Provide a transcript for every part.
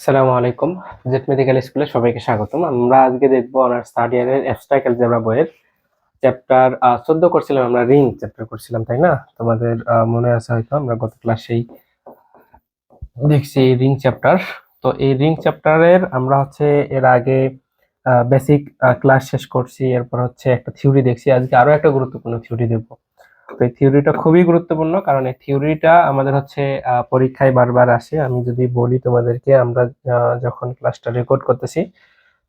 আসসালামু আলাইকুম। Jet medical স্কুলে সবাইকে স্বাগতম। আমরা আজকে দেখব অনার্স থার্ড ইয়ারের অ্যাবস্ট্রাক্ট অ্যালজেব্রা বইয়ের চ্যাপ্টার চোদ্দ করছিলাম আমরা রিং চ্যাপ্টার করছিলাম, তাই না? তোমাদের মনে আছে হয়তো, আমরা গত ক্লাসেই দেখছি রিং চ্যাপ্টার। তো এই রিং চ্যাপ্টারের আমরা হচ্ছে এর আগে বেসিক ক্লাস শেষ করছি, এরপর হচ্ছে একটা থিওরি দেখছি। আজকে আরও একটা গুরুত্বপূর্ণ থিওরি দেখব। তো এই থিওরিটা খুবই গুরুত্বপূর্ণ, কারণ এই থিওরিটা আমাদের হচ্ছে পরীক্ষায় বারবার আসে। আমি যদি বলি তোমাদেরকে, আমরা যখন ক্লাসটা রেকর্ড করতেছি,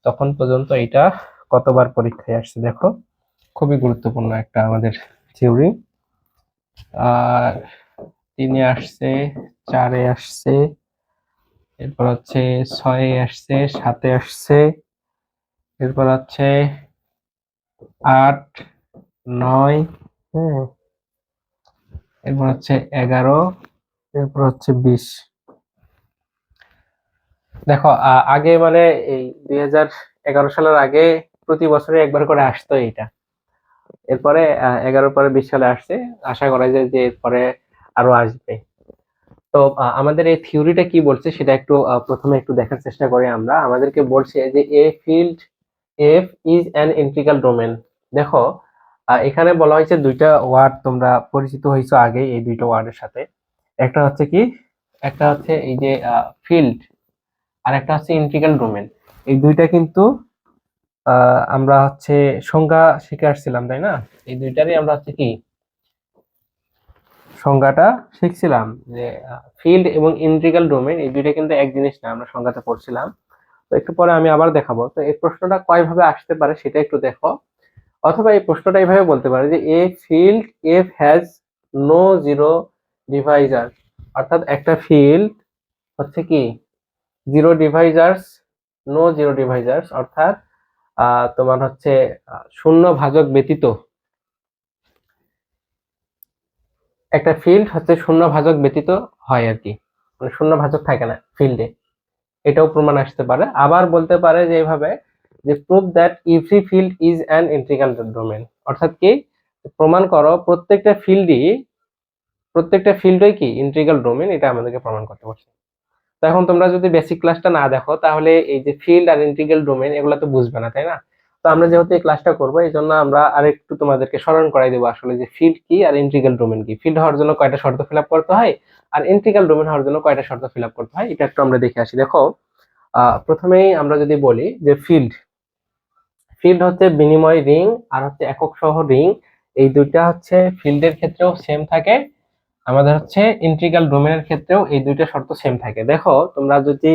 তখন পর্যন্ত এটা কতবার পরীক্ষায় আসছে দেখো। খুবই গুরুত্বপূর্ণ একটা আমাদের থিওরি আর তিনে আসছে, চারে আসছে, এরপর হচ্ছে ছয়ে আসছে, সাতে আসছে, এরপর হচ্ছে আট, নয় হ্যাঁ এরপর হচ্ছে এগারো, এরপর হচ্ছে বিশ। দেখো আগে মানে এই দুই হাজার এগারো সালের আগে প্রতি বছরে একবার করে আসতো এরপরে পরে বিশ সালে আসছে। আশা করা যায় যে এরপরে আরও আসবে। তো আমাদের এই থিওরিটা কি বলছে সেটা একটু প্রথমে একটু দেখার চেষ্টা করি আমরা। আমাদেরকে বলছে যে a field, F is an integral domain. দেখো এখানে বলা হয়েছে দুইটা ওয়ার্ড তোমরা পরিচিত হয়েছো আগে এই দুইটা ওয়ার্ডের সাথে। একটা হচ্ছে কি? একটা হচ্ছে এই যে ফিল্ড আর একটা হচ্ছে ইন্টিগ্রাল ডোমেন এই দুইটা কিন্তু আমরা হচ্ছে সংজ্ঞা শিখে আসছিলাম, তাই না? এই দুইটারই আমরা হচ্ছে কি? সংজ্ঞাটা শিখছিলাম যে ফিল্ড এবং ইন্টিগ্রাল ডোমেন এই দুইটা কিন্তু এক জিনিস না, আমরা সংজ্ঞাতে পড়ছিলাম। তো একটু পরে আমি আবার দেখাবো। তো এই প্রশ্নটা কয়ভাবে আসতে পারে সেটা একটু দেখো। অথবা এই প্রশ্নটা এইভাবে বলতে পারে যে a field F has no zero divisor অর্থাৎ একটা ফিল্ড হচ্ছে কি? Zero divisors no zero divisors অর্থাৎ তোমার হচ্ছে শূন্য ভাজক ব্যতীত। একটা ফিল্ড হচ্ছে শূন্য ভাজক ব্যতীত হয় আর কি। মানে শূন্য ভাজক থাকে না ফিল্ডে এটাও প্রমাণ আসতে পারে। আবার বলতে পারে যে এইভাবে যে prove that every field is an integral domain অর্থাৎ কি? প্রমাণ করো, প্রত্যেকটা ফিল্ডই প্রত্যেকটা ফিল্ডই কি? ইন্টিগ্রাল ডোমেন এটা আমাদেরকে প্রমাণ করতে বলছে। তো এখন তোমরা যদি বেসিক ক্লাসটা না দেখো, তাহলে এই যে ফিল্ড আর ইন্টিগ্রাল ডোমেন এগুলো তো বুঝবে না, তাই না? তো আমরা যেহেতু এই ক্লাসটা করব, এই জন্য আমরা আরেকটু তোমাদেরকে স্মরণ করাই দেবো আসলে যে ফিল্ড কি আর ইন্টিগ্রাল ডোমেন কি। ফিল্ড হওয়ার জন্য কয়টা শর্ত ফিল করতে হয়, আর ইন্টিগ্রাল ডোমেন হওয়ার জন্য কয়টা শর্ত ফিল করতে হয়, এটা একটু আমরা দেখে আসি। দেখো প্রথমেই আমরা যদি বলি যে ফিল্ড ফিল্ড হচ্ছে বিনিময় রিং আর হচ্ছে একক সহ রিং এই দুইটা হচ্ছে ফিল্ডের ক্ষেত্রেও সেম থাকে, আমাদের হচ্ছে ইন্টিগ্রাল ডোমেনের ক্ষেত্রেও এই দুইটা শর্ত সেম থাকে। দেখো, তোমরা যদি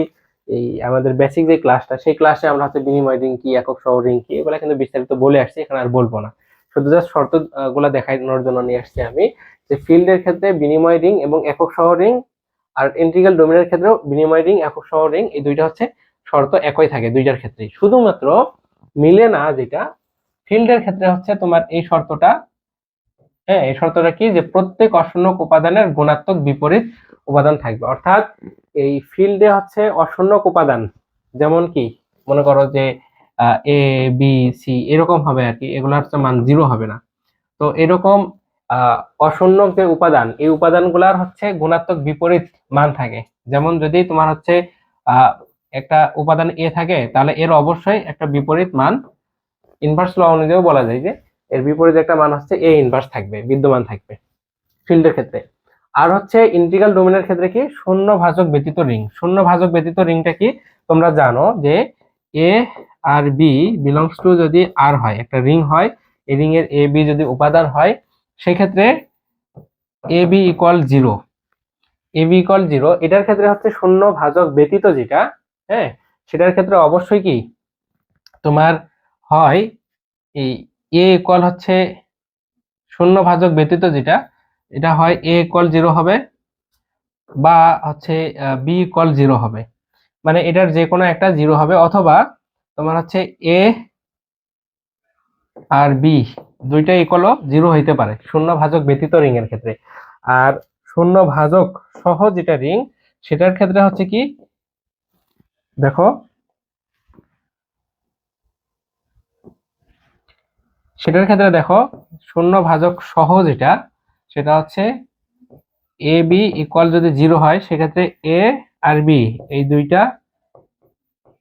এই আমাদের বেসিক যে ক্লাসটা সেই ক্লাসে আমরা হচ্ছে বিনিময় রিং কি, একক সহ রিং কি, এগুলো কিন্তু বিস্তারিত বলে আসছি, এখানে আর বলব না। শুধু জাস্ট শর্তগুলা দেখানোর জন্য নিয়ে আসছি আমি যে ফিল্ডের ক্ষেত্রে বিনিময় রিং এবং একক সহ রিং আর ইন্টিগ্রাল ডোমেনের ক্ষেত্রেও বিনিময় রিং একক সহ রিং এই দুইটা হচ্ছে শর্ত একই থাকে দুইটার ক্ষেত্রেই। শুধুমাত্র মিলে না যেটা ফিল্ডের ক্ষেত্রে হচ্ছে তোমার এই শর্তটা হ্যাঁ এই শর্তটা কি যে প্রত্যেক অশূন্যক উপাদানের গুণাত্মক বিপরীত উপাদান থাকবে। অর্থাৎ এই ফিল্ডে হচ্ছে অশূন্যক উপাদান যেমন কি মনে করো যে এ বি সি এরকম হবে আর কি এগুলো হচ্ছে মান জিরো হবে না। তো এরকম অশূন্যক যে উপাদান এই উপাদানগুলার হচ্ছে গুণাত্মক বিপরীত মান থাকে। যেমন যদি তোমার হচ্ছে আহ, একটা উপাদান এ থাকে, তাহলে এর অবশ্যই একটা বিপরীত মান ইনভার্স ল অনুযায়ী বলা যায় যে এর বিপরীত একটা মান হচ্ছে এ ইনভার্স থাকবে, বিদ্যমান থাকবে ফিল্ডের ক্ষেত্রে। আর হচ্ছে ইন্টিগ্রাল ডোমেনের ক্ষেত্রে কি? শূন্য ভাজক ব্যতীত রিং শূন্য ভাজক ব্যতীত রিংটা কি? তোমরা জানো যে a R b belongs to যদি আর হয়, একটা রিং হয়, এই রিং এর এ বি যদি উপাদান হয়, সেক্ষেত্রে a b equal zero a b equal zero এটার ক্ষেত্রে হচ্ছে শূন্য ভাজক ব্যতীত যেটা হ্যাঁ সেটার ক্ষেত্রে অবশ্যই কি তোমার হয়, এই এ ইকুয়াল হচ্ছে শূন্য ভাজক ব্যতীত যেটা, এটা হয় এ ইকুয়াল জিরো হবে বা হচ্ছে বি ইকুয়াল জিরো হবে। মানে এটার যে কোনো একটা জিরো হবে অথবা তোমার হচ্ছে এ আর বি দুইটা ইকুয়ালও জিরো হইতে পারে শূন্য ভাজক ব্যতীত রিং এর ক্ষেত্রে। আর শূন্য ভাজক সহ যেটা রিং, সেটার ক্ষেত্রে হচ্ছে কি দেখো। সেটার ক্ষেত্রে দেখো, শূন্য ভাজক সহ যেটা সেটা হচ্ছে এ বি ইকুয়াল যদি জিরো হয়, সেক্ষেত্রে এ আর বি এই দুইটা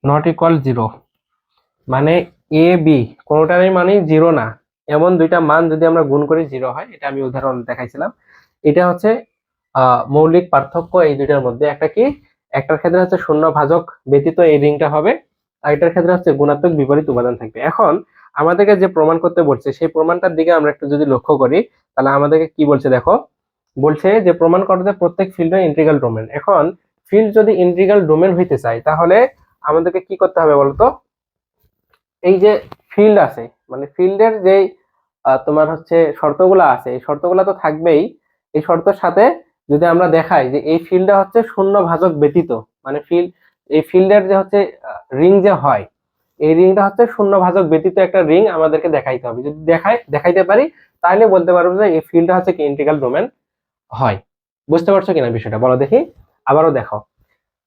নট ইকুয়াল জিরো মানে এ বি কোনোটারই মানে জিরো না। এমন দুইটা মান যদি আমরা গুণ করি জিরো হয়, এটা আমি উদাহরণ দেখাইছিলাম। এটা হচ্ছে মৌলিক পার্থক্য এই দুইটার মধ্যে। একটা কি? একটার ক্ষেত্রে হচ্ছে শূন্য ভাজক ব্যতীত এই রিংটা হবে আর এটার ক্ষেত্রে হচ্ছে গুণাত্মক বিপরীত উপাদান থাকবে। এখন আমাদেরকে যে প্রমাণ করতে বলছে, সেই প্রমাণটার দিকে আমরা একটু যদি লক্ষ্য করি, তাহলে আমাদেরকে কি বলছে দেখো? বলছে যে প্রমাণ করতে প্রত্যেক ফিল্ড ইন্টিগ্রাল ডোমেন এখন ফিল্ড যদি ইন্টিগ্রাল ডোমেন হইতে চাই তাহলে আমাদেরকে কি করতে হবে বলতো? এই যে ফিল্ড আছে মানে ফিল্ডের যে তোমার হচ্ছে শর্তগুলো আছে, এই শর্তগুলো তো থাকবেই, এই শর্তের সাথে যদি আমরা দেখাই যে এই ফিল্ডটা হচ্ছে শূন্য ভাজক ব্যতীত মানে ফিল্ড এই ফিল্ডের যে হচ্ছে রিং যে হয়, এই রিংটা হচ্ছে শূন্য ভাজক ব্যতীত একটা রিং আমাদেরকে দেখাইতে হবে। যদি দেখাই, দেখাইতে পারি তাহলে বলতে পারব যে এই ফিল্ডটা হচ্ছে কি ইন্টিগ্রাল ডোমেন হয়। বুঝতে পারছ কিনা বিষয়টা? বলো দেখি, আবারও দেখো।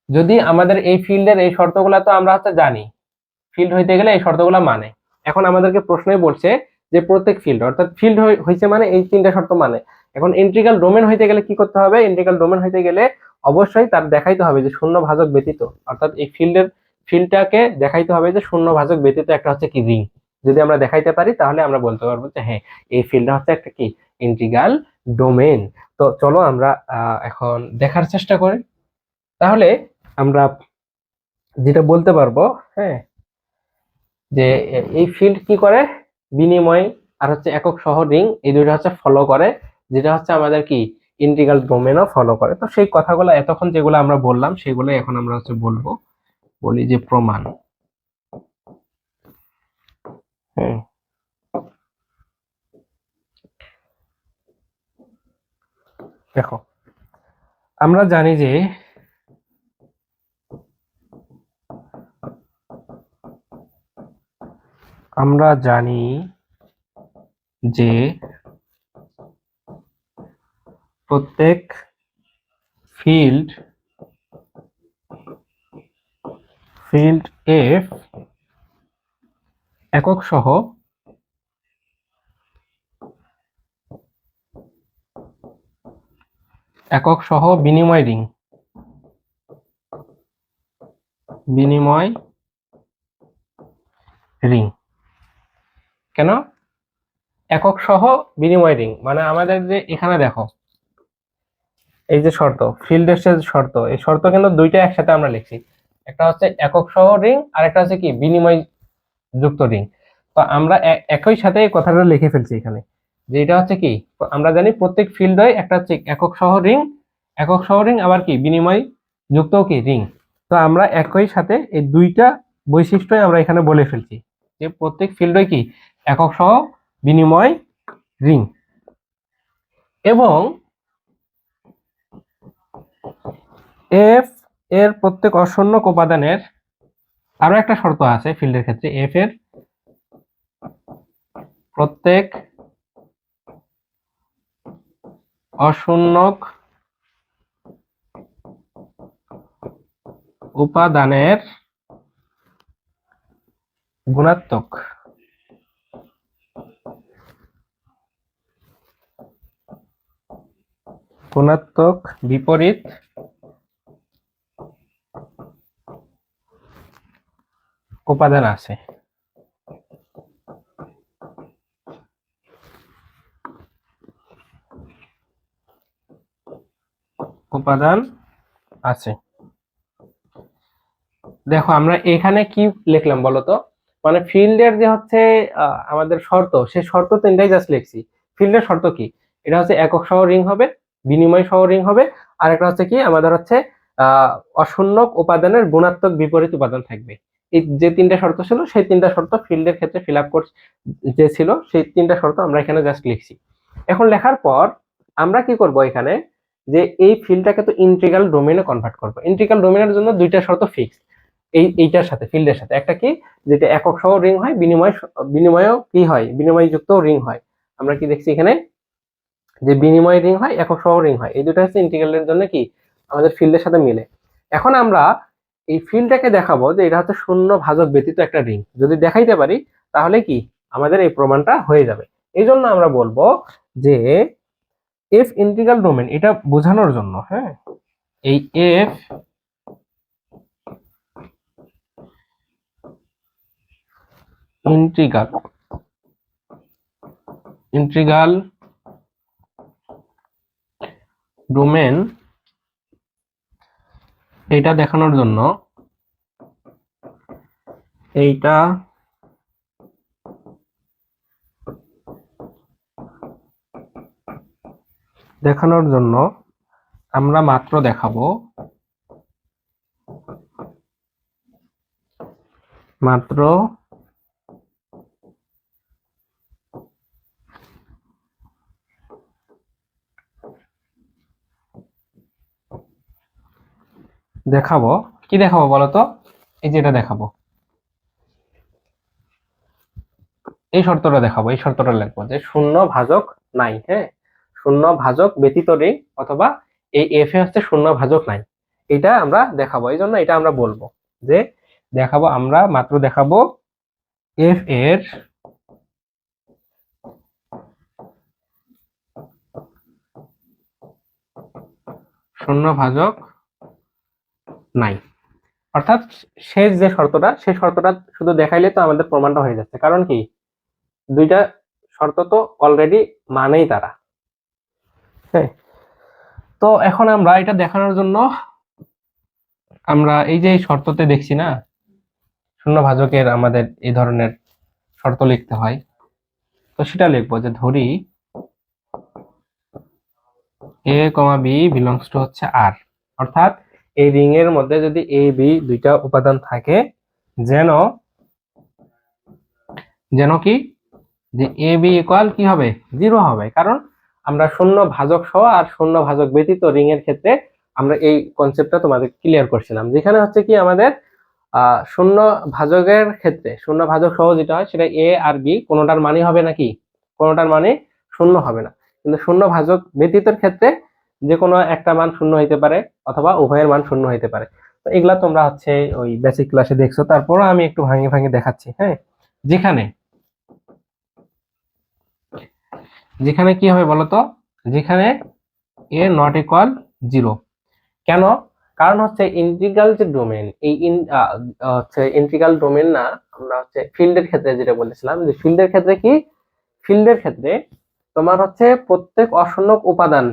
যদি আমাদের এই ফিল্ডের এই শর্তগুলো তো আমরা হচ্ছে জানি ফিল্ড হইতে গেলে এই শর্তগুলো মানে। এখন আমাদেরকে প্রশ্নই বলছে যে প্রত্যেক ফিল্ড অর্থাৎ ফিল্ড হয়েছে মানে এই তিনটা শর্ত মানে। এখন ইন্টিগ্রাল ডোমেন হইতে গেলে কি করতে হবে? ইন্টিগ্রাল ডোমেন হইতে গেলে অবশ্যই তার দেখাইতে হবে যে শূন্য ভাজক ব্যতীত। অর্থাৎ এই ফিল্ডের, ফিল্ডটাকে দেখাইতে হবে যে শূন্য ভাজক ব্যতীত একটা হচ্ছে কি রিং যদি আমরা দেখাইতে পারি, তাহলে আমরা বলতে পারব যে হ্যাঁ এই ফিল্ডটা হচ্ছে একটা কি? ইন্টিগ্রাল ডোমেন তো চলো আমরা এখন দেখার চেষ্টা করি। তাহলে আমরা যেটা বলতে পারব হ্যাঁ যে এই ফিল্ড কি করে? বিনিময় আর হচ্ছে একক সহ রিং এই দুইটা হচ্ছে ফলো করে। যেটা হচ্ছে আমাদের কি ইন্টিগ্রাল ডোমেনও ফলো করে। তো সেই কথাগুলো এতক্ষণ যেগুলো আমরা বললাম সেগুলো এখন আমরা হচ্ছে বলব। বলি যে প্রমাণ। হুম দেখো, আমরা জানি যে আমরা জানি যে প্রত্যেক ফিল্ড ফিল্ড এফ একক সহ একক সহ বিনিময় রিং বিনিময় রিং কেন? একক সহ বিনিময় রিং মানে আমাদের যে এখানে দেখো এই যে শর্ত ফিল্ডের যে শর্ত, এই শর্ত কিন্তু দুইটা একসাথে আমরা লিখছি। একটা হচ্ছে একক সহ রিং আর একটা হচ্ছে কি, বিনিময় যুক্ত রিং তো আমরা একই সাথে এই কথাটা লিখে ফেলছি এখানে, যে এটা হচ্ছে কি, আমরা জানি প্রত্যেক ফিল্ডে একটা হচ্ছে একক সহ রিং একক সহ রিং আবার কি, বিনিময় যুক্ত কি রিং তো আমরা একই সাথে এই দুইটা বৈশিষ্ট্যই আমরা এখানে বলে ফেলছি, যে প্রত্যেক ফিল্ডে কি, একক সহ বিনিময় রিং এবং এফ এর প্রত্যেক অশূন্যক উপাদানের আরও একটা শর্ত আছে ফিল্ডের ক্ষেত্রে। এফ এর প্রত্যেক অশূন্যক উপাদানের গুণাত্মক। গুণাত্মক বিপরীত উপাদান আছে। উপাদান আছে। দেখো, আমরা এখানে কি লিখলাম বলতো? মানে ফিল্ডের যে হচ্ছে আমাদের শর্ত, সেই শর্ত তিনটাই জাস্ট লিখছি। ফিল্ডের শর্ত কি? এটা হচ্ছে একক সহ রিং হবে, বিনিময় সহ রিং হবে, আর একটা হচ্ছে কি? আমাদের হচ্ছে আহ অশূন্যক উপাদানের গুণাত্মক বিপরীত উপাদান থাকবে। এই যে তিনটা শর্ত ছিল, সেই তিনটা শর্ত ফিল্ডের ক্ষেত্রে ফিল আপ যে ছিল, সেই তিনটা শর্ত আমরা এখানে জাস্ট লিখছি। এখন লেখার পর আমরা কি করব এখানে? যে এই ফিল্ডটাকে তো ইন্টিগ্রাল ডোমেনে কনভার্ট করব। ইন্টিগ্রাল ডোমেনের জন্য দুইটা শর্ত ফিক্স এই, এইটার সাথে, ফিল্ডের সাথে। একটা কি? যেটা একক সহ রিং হয়, বিনিময় বিনিময়ও কি হয়? বিনিময় যুক্ত রিং হয়। আমরা কি দেখছি এখানে? যে বিনিময় রিং হয়, একক সহ রিং হয়। এই দুটো হচ্ছে ইন্টিগ্রালের জন্য কি? আমাদের ফিল্ডের সাথে মিলে। এখন আমরা এই ফিল্ডটাকে দেখাবো যে এটা হচ্ছে শূন্য ভাজক ব্যতীত একটা রিং। যদি দেখাইতে পারি, তাহলে কি? আমাদের এই প্রমাণটা হয়ে যাবে। এই জন্য আমরা বলব যে এফ ইন্টিগ্রাল ডোমেন এটা বোঝানোর জন্য হ্যাঁ? এই এফ ইন্টিগ্রাল ইন্টিগ্রাল ডোমেন এটা দেখানোর জন্য। এইটা দেখানোর জন্য আমরা মাত্র দেখাবো। মাত্র দেখাবো। কি দেখাবো বলো তো এই যেটা দেখাবো। এই শর্তটা দেখাবো, এই শর্তটা লিখব যে শূন্য ভাজক নাই হ্যাঁ? শূন্য ভাজক ব্যতীত রিং অথবা এই এফ এ হচ্ছে শূন্য ভাজক নাই। এটা আমরা দেখাবো এই জন্য এটা আমরা বলব যে দেখাবো আমরা, মাত্র দেখাবো এফ এর শূন্য ভাজক নাই। অর্থাৎ শেষ যে শর্তটা সেই শর্তটা শুধু দেখাইলে তো আমাদের প্রমাণটা হয়ে যাচ্ছে। কারণ কি? দুইটা শর্ত তো অলরেডি মানেই তারা। তো এখন আমরা এটা দেখানোর জন্য আমরা এই যে শর্ততে দেখছি না শূন্য ভাজকের আমাদের এই ধরনের শর্ত লিখতে হয়। তো সেটা লিখব যে ধরি a comma b belongs to হচ্ছে আর অর্থাৎ এই রিং এর মধ্যে যদি এ বি দুইটা উপাদান থাকে, যেন যেন কি? যে এ বি ইকুয়াল কি হবে? জিরো হবে। কারণ আমরা শূন্য ভাজক সহ আর শূন্য ভাজক ব্যতীত রিং এর ক্ষেত্রে আমরা এই কনসেপ্টটা তোমাদের ক্লিয়ার করছিলাম। যেখানে হচ্ছে কি আমাদের শূন্য ভাজকের ক্ষেত্রে, শূন্য ভাজক সহ যেটা হয়, সেটা এ আর বি কোনোটার মানে হবে নাকি? কোনোটার মানে শূন্য হবে না। কিন্তু শূন্য ভাজক ব্যতীতের ক্ষেত্রে যে কোনো একটা মান শূন্য হইতে পারে অথবা উভয়ের মান শূন্য হইতে পারে। তো এগুলা তোমরা হচ্ছে ওই বেসিক ক্লাসে দেখছ। তারপরও আমি একটু ভাঙে ভাঙে দেখাচ্ছি হ্যাঁ? যেখানে যেখানে কি হবে বলতো? যেখানে এ নট ইকুয়াল জিরো কেন? কারণ হচ্ছে ইন্টিগ্রাল যে ডোমেন এই হচ্ছে ইন্টিগ্রাল ডোমেন না, আমরা হচ্ছে ফিল্ডের ক্ষেত্রে যেটা বলেছিলাম, যে ফিল্ডের ক্ষেত্রে কি? ফিল্ডের ক্ষেত্রে তোমার হচ্ছে প্রত্যেক অশূন্যক উপাদান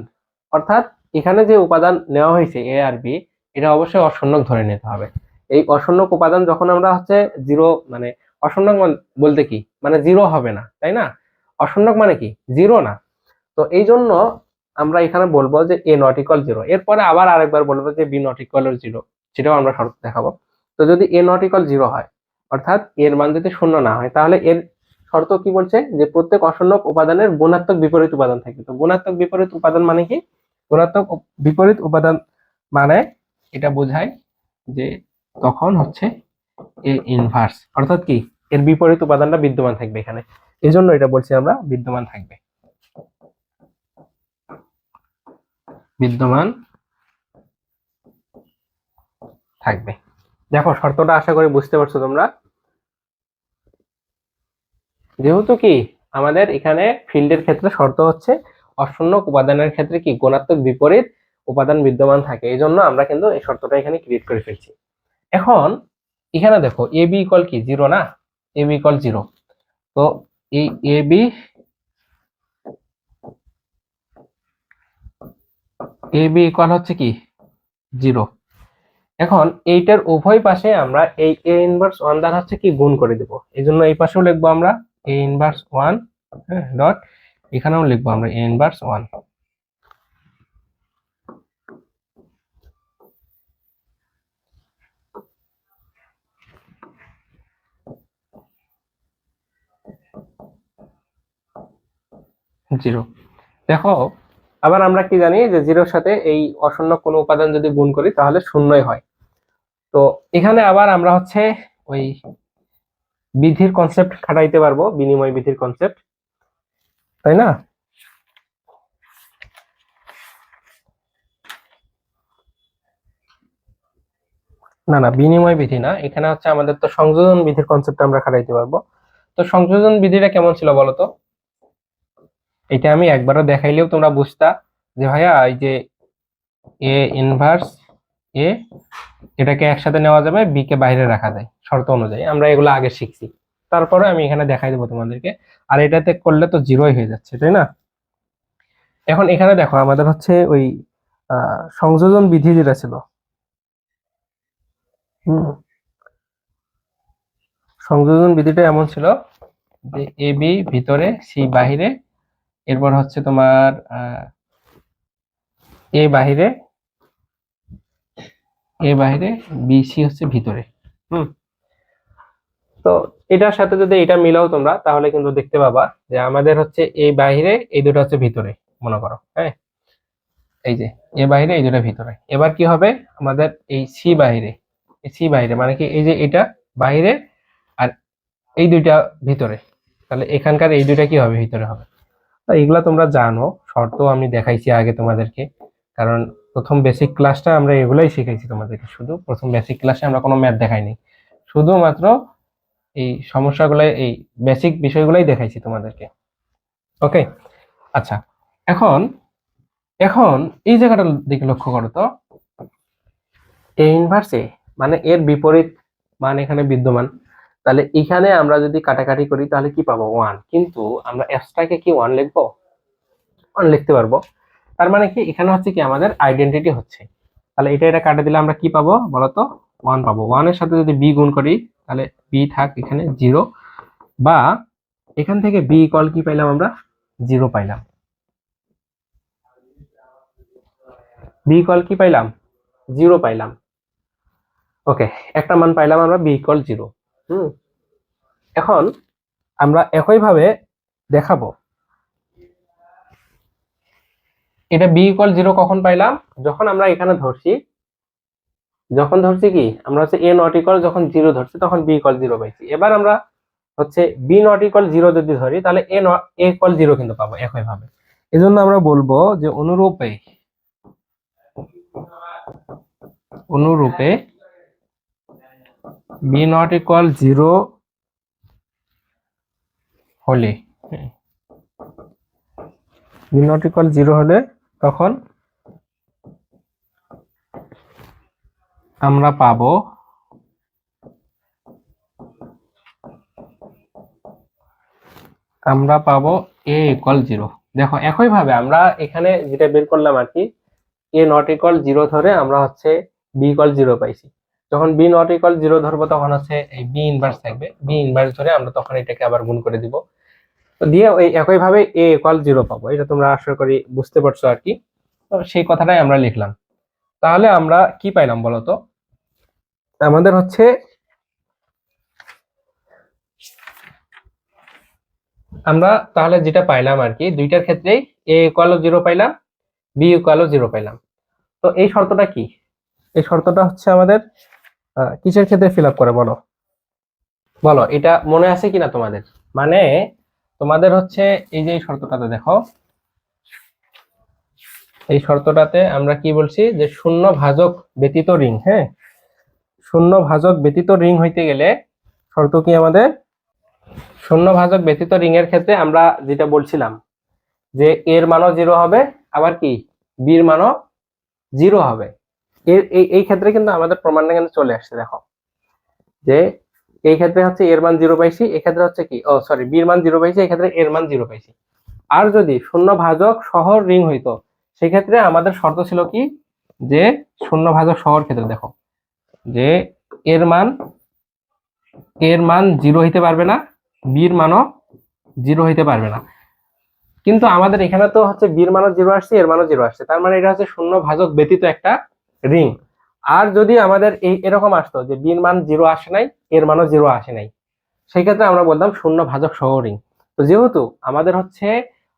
অর্থাৎ এখানে যে উপাদান নেওয়া হয়েছে এ আর বি এটা অবশ্যই অশূন্যক ধরে নিতে হবে। এই অশূন্যক উপাদান যখন আমরা হচ্ছে জিরো মানে অশূন্যক মান- বলতে কি? মানে জিরো হবে না, তাই না? অশূন্যক মানে কি? জিরো না। তো এই জন্য আমরা এখানে বলব যে এ নট জিরো এরপরে আবার আরেকবার বলব যে বি নট ইকুয়াল জিরো সেটাও আমরা শর্ত দেখাবো। তো যদি এ নট জিরো হয়, অর্থাৎ এর মান যদি শূন্য না হয়, তাহলে এর শর্ত কি বলছে? যে প্রত্যেক অশূন্যক উপাদানের গুণাত্মক বিপরীত উপাদান থাকবে তো গুণাত্মক বিপরীত উপাদান মানে কি? গুণাত্মক বিপরীত উপাদান মানে এটা বোঝায় যে তখন হচ্ছে এ ইনভার্স অর্থাৎ কি? এর বিপরীত উপাদানটা বিদ্যমান থাকবে এখানে। এই জন্য এটা বলছি আমরা বিদ্যমান থাকবে। বিদ্যমান থাকবে। দেখো, শর্তটা আশা করি বুঝতে পারছ তোমরা। যেহেতু কি? আমাদের এখানে ফিল্ডের ক্ষেত্রে শর্ত হচ্ছে অশূন্য উপাদানের ক্ষেত্রে কি গুণাত্মক বিপরীত উপাদান বিদ্যমান থাকে? এই জন্য আমরা কিন্তু এই শর্তটা এখানে ক্রিয়েট করে ফেলছি। এখন এখানে দেখো এ বি ইকল কি? জিরো না? এ বি ইকল জিরো তো এই a b a b equal হচ্ছে কি? জিরো এখন এইটার উভয় পাশে আমরা এই এ ইনভার্স ওয়ান দ্বারা হচ্ছে কি গুণ করে দেব। এই জন্য এই পাশেও লিখব আমরা এ ইনভার্স ওয়ান ডট এখানেও লিখব আমরা এ ইনভার্স ওয়ান জিরো দেখো, আবার আমরা কি জানি যে জিরোর সাথে এই অশূন্য কোনো উপাদান যদি গুণ করি, তাহলে শূন্যই হয়। তো এখানে আবার আমরা হচ্ছে ওই বিধির কনসেপ্ট খাটাইতে পারব, বিনিময় বিধির কনসেপ্ট তাই না? না না, বিনিময় বিধি না। এখানে হচ্ছে আমাদের তো সংযোজন বিধির কনসেপ্ট আমরা খাটাইতে পারব। তো সংযোজন বিধিটা কেমন ছিল বলো তো? এটা আমি একবারও দেখাইলেও তোমরা বুঝতা যে ভাইয়া, এই যে এ ইনভার্স এ এটাকে একসাথে নেওয়া যাবে বি কে বাইরে রাখা যায়, শর্ত অনুযায়ী। আমরা এগুলো আগে শিখছি। তারপরে আমি এখানে দেখাই দেবো তোমাদেরকে। আর এটাতে করলে তো জিরোই হয়ে যাচ্ছে, তাই না? এখন এখানে দেখো, আমাদের হচ্ছে ওই সংযোজন বিধি যেটা ছিল। সংযোজন বিধিটা এমন ছিল যে এ বি ভিতরে সি বাহিরে, এরপর হচ্ছে তোমার এ বাহিরে এ বাহিরে বি সি হচ্ছে ভিতরে। হুম। তো এটার সাথে যদি এটা মিলাও তোমরা, তাহলে কিন্তু দেখতে পাবা যে আমাদের হচ্ছে এই বাহিরে এই দুটো হচ্ছে ভিতরে, মনে করো হ্যাঁ? এই যে, এ বাহিরে, এই দুটো ভিতরে। এবার কি হবে? আমাদের এই সি বাহিরে সি বাহিরে মানে কি এই যে এটা বাহিরে আর এই দুইটা ভিতরে। তাহলে এখানকার এই দুইটা কি হবে? ভিতরে হবে। এগুলা তোমরা জানো, শর্ত আমি দেখাইছি আগে তোমাদেরকে, কারণ প্রথম বেসিক ক্লাসটা আমরা এগুলাই শিখাইছি তোমাদেরকে। শুধু প্রথম বেসিক ক্লাসে আমরা কোনো ম্যাথ দেখাইনি। শুধুমাত্র এই সমস্যাগুলো এই বেসিক বিষয়গুলোই দেখাইছি তোমাদেরকে। ওকে আচ্ছা এখন এখন এই জায়গাটার দিকে লক্ষ্য করো তো। এ ইনভার্সে মানে এর বিপরীত মান এখানে বিদ্যমান। তাহলে এখানে আমরা যদি কাটাকাটি করি, তাহলে কি পাবো? ওয়ান কিন্তু আমরা এক্সট্রাকে কি ওয়ান লিখব? ওয়ান লিখতে পারব। তার মানে কি? এখানে হচ্ছে কি আমাদের আইডেন্টিটি হচ্ছে। তাহলে এটা এটা কাটে দিলে আমরা কি পাবো বলতো? ওয়ান পাবো। ওয়ানের সাথে যদি বি গুণ করি তাহলে বি থাক এখানে জিরো বা এখান থেকে বি ইকুয়াল কি পাইলাম আমরা? জিরো পাইলাম। বি ইকুয়াল কি পাইলাম? জিরো পাইলাম। ওকে একটা মান পাইলাম আমরা বি ইকুয়াল জিরো হুম। এখন আমরা একইভাবে দেখাবো। এটা বি ইকুয়াল জিরো কখন পাইলাম? যখন আমরা এখানে ধরছি যখন ধরছি কি, আমরা হচ্ছে এ নট ইকুয়াল যখন জিরো ধরছি, তখন বি ইকুয়াল জিরো পাইছি। এবার আমরা হচ্ছে বি নট ইকুয়াল জিরো যদি ধরি, তাহলে a not a equal zero কিন্তু পাবো একইভাবে। এই জন্য আমরা বলব যে অনুরূপে অনুরূপে বি নট ইকুয়াল জিরো হলে বি নট ইকুয়াল জিরো হলে তখন আমরা পাবো আমরা পাবো এ ইকুয়াল জিরো দেখো একইভাবে আমরা এখানে যেটা বের করলাম আর কি এ নট ইকুয়াল জিরো ধরে আমরা হচ্ছে বি ইকুয়াল জিরো পাইছি। যখন বি নট ইকুয়াল জিরো ধরবো তখন হচ্ছে এই বি ইনভার্স থাকবে। বি ইনভার্স ধরে আমরা তখন এটাকে আবার গুণ করে দিব। তো দিয়ে ওই একইভাবে এ ইকুয়াল জিরো পাবো। এটা তোমরা আশা করি বুঝতে পারছ আর কি। তো সেই কথাটাই আমরা লিখলাম। তাহলে আমরা কি পাইলাম বলো তো আমাদের হচ্ছে আমরা তাহলে যেটা পাইলাম আর কি, দুইটার ক্ষেত্রেই এ ইকুয়ালও জিরো পাইলাম বি ইকুয়ালও জিরো পাইলাম। তো এই শর্তটা কি? এই শর্তটা হচ্ছে আমাদের কিসের ক্ষেত্রে ফিল আপ করে বলো? বলো, এটা মনে আছে কিনা তোমাদের? মানে তোমাদের হচ্ছে এই যে শর্তটাতে দেখো, এই শর্তটাতে আমরা কি বলছি? যে শূন্য ভাজক ব্যতীত রিং হ্যাঁ? শূন্য ভাজক ব্যতীত রিং হইতে গেলে শর্ত কি আমাদের? শূন্য ভাজক ব্যতীত রিং এর ক্ষেত্রে আমরা যেটা বলছিলাম, যে এর মানও জিরো হবে, আবার কি? বির মানও জিরো হবে। এর, এই এই ক্ষেত্রে কিন্তু আমাদের প্রমাণটা কিন্তু চলে আসছে, দেখো। যে এই ক্ষেত্রে হচ্ছে এর মান জিরো পাইছি এক্ষেত্রে হচ্ছে কি? ও সরি বির মান জিরো পাইছি এক্ষেত্রে এর মান জিরো পাইছি। আর যদি শূন্য ভাজক শহর রিং হইতো, সেক্ষেত্রে আমাদের শর্ত ছিল কি? যে শূন্য ভাজক শহর ক্ষেত্রে, দেখো। যে এর মান এর মান জিরো হইতে পারবে না বির মানও জিরো হইতে পারবে না। কিন্তু আমাদের এখানে তো হচ্ছে বির মানও জিরো আসছে, এর মানও জিরো আসছে। তার মানে এটা হচ্ছে শূন্য ভাজক ব্যতীত একটা রিং আর যদি আমাদের এই এরকম আসতো যে বির মান জিরো আসে নাই, এর মানও জিরো আসে নাই সেই ক্ষেত্রে আমরা বলতাম শূন্য ভাজক সহ রিং তো যেহেতু আমাদের হচ্ছে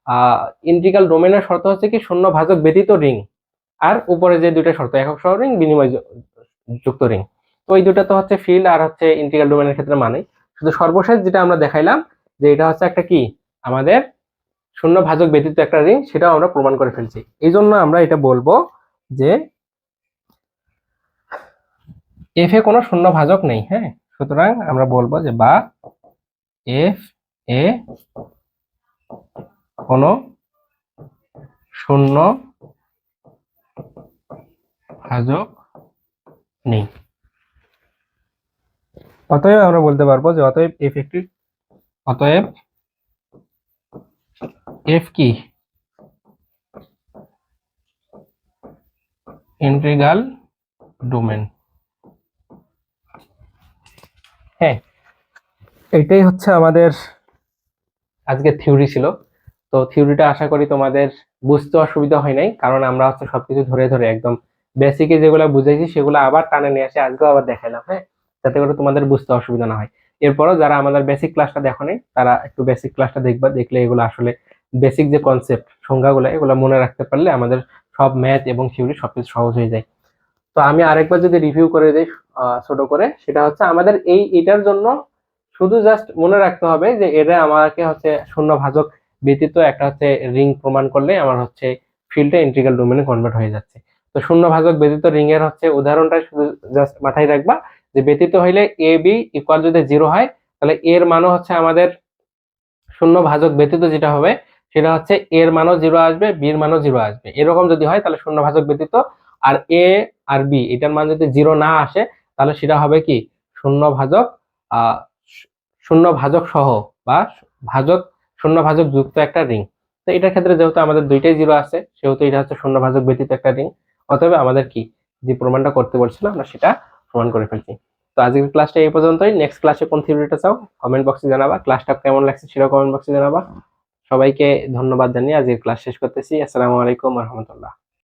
আহ ইন্টিগ্রাল ডোমেনের শর্ত হচ্ছে কি, শূন্য ভাজক ব্যতীত রিং আর উপরে যে দুইটা শর্ত, একক সহ রিং বিনিময় যুক্ত রিং তো এই দুটো তো হচ্ছে ফিল্ড আর হচ্ছে ইন্টিগ্রাল ডোমেনের ক্ষেত্রে মানে শুধু সর্বশেষ যেটা আমরা দেখাইলাম, যে এটা হচ্ছে একটা কি? আমাদের শূন্য ভাজক ব্যতীত একটা রিং সেটাও আমরা প্রমাণ করে ফেলছি। এই জন্য আমরা এটা বলব যে এফ এ কোনো শূন্য ভাজক নেই হ্যাঁ? সুতরাং আমরা বলব যে বা এফ এ কোনো শূন্য ভাজক নেই। অতএব আমরা বলতে পারব যে অতএব এফ একটি অতএব এফ কি? Integral domain. হ্যাঁ এটাই হচ্ছে আমাদের আজকে থিওরি ছিল। তো থিওরিটা আশা করি তোমাদের বুঝতে অসুবিধা হয় নাই কারণ আমরা হচ্ছে সবকিছু ধরে ধরে একদম বেসিকে যেগুলো বুঝাইছি, সেগুলো আবার টানে নিয়ে আসে, আজকেও আবার দেখাইলাম হ্যাঁ? যাতে করে তোমাদের বুঝতে অসুবিধা না হয়। এরপরও যারা আমাদের বেসিক ক্লাসটা দেখো তারা একটু বেসিক ক্লাসটা দেখবা, দেখলে এগুলো আসলে বেসিক যে কনসেপ্ট সংজ্ঞাগুলো, এগুলো মনে রাখতে পারলে আমাদের সব ম্যাথ এবং থিওরি সবকিছু সহজ হয়ে যায়। তো আমি আরেকবার যদি রিভিউ করে দিই ছোট করে, সেটা হচ্ছে আমাদের এই এটার জন্য শুধু জাস্ট মনে রাখতে হবে যে এটা আমাকে হচ্ছে শূন্য ভাজক ব্যতীত একটা হচ্ছে রিং প্রমাণ করলে আমার হচ্ছে ফিল্ডটা ইন্টিগ্রাল ডোমেনে কনভার্ট হয়ে যাচ্ছে। তো শূন্য ভাজক ব্যতীত রিং এর হচ্ছে উদাহরণটা শুধু জাস্ট মাথায় রাখবা যে ব্যতীত হইলে এ বি ইকুয়াল যদি জিরো হয়, তাহলে এর মানও হচ্ছে আমাদের শূন্য ভাজক ব্যতীত যেটা হবে, সেটা হচ্ছে এর মানও জিরো আসবে বির মানও জিরো আসবে। এরকম যদি হয়, তাহলে শূন্য ভাজক ব্যতীত, আর এ আর বি এটার মান যদি জিরো না আসে, তাহলে সেটা হবে কি? শূন্য ভাজক শূন্য ভাজক সহ বা ভাজক শূন্য ভাজক যুক্ত একটা রিং তো এটার ক্ষেত্রে যেহেতু আমাদের দুইটাই জিরো আছে, সেহেতু এটা হচ্ছে শূন্য ভাজক ব্যতীত একটা রিং অতএব আমাদের কি? যে প্রমাণটা করতে বলছিলাম আমরা সেটা প্রমাণ করে ফেলছি। তো আজকের ক্লাসটা এই পর্যন্তই। নেক্সট ক্লাসে কোন থিওরিটা চাও কমেন্ট বক্সে জানাবা। ক্লাসটা কেমন লাগছে সেটা কমেন্ট বক্সে জানাবা। সবাইকে ধন্যবাদ জানিয়ে আজকের ক্লাস শেষ করতেছি। আসসালামু আলাইকুম রহমতুল্লাহ।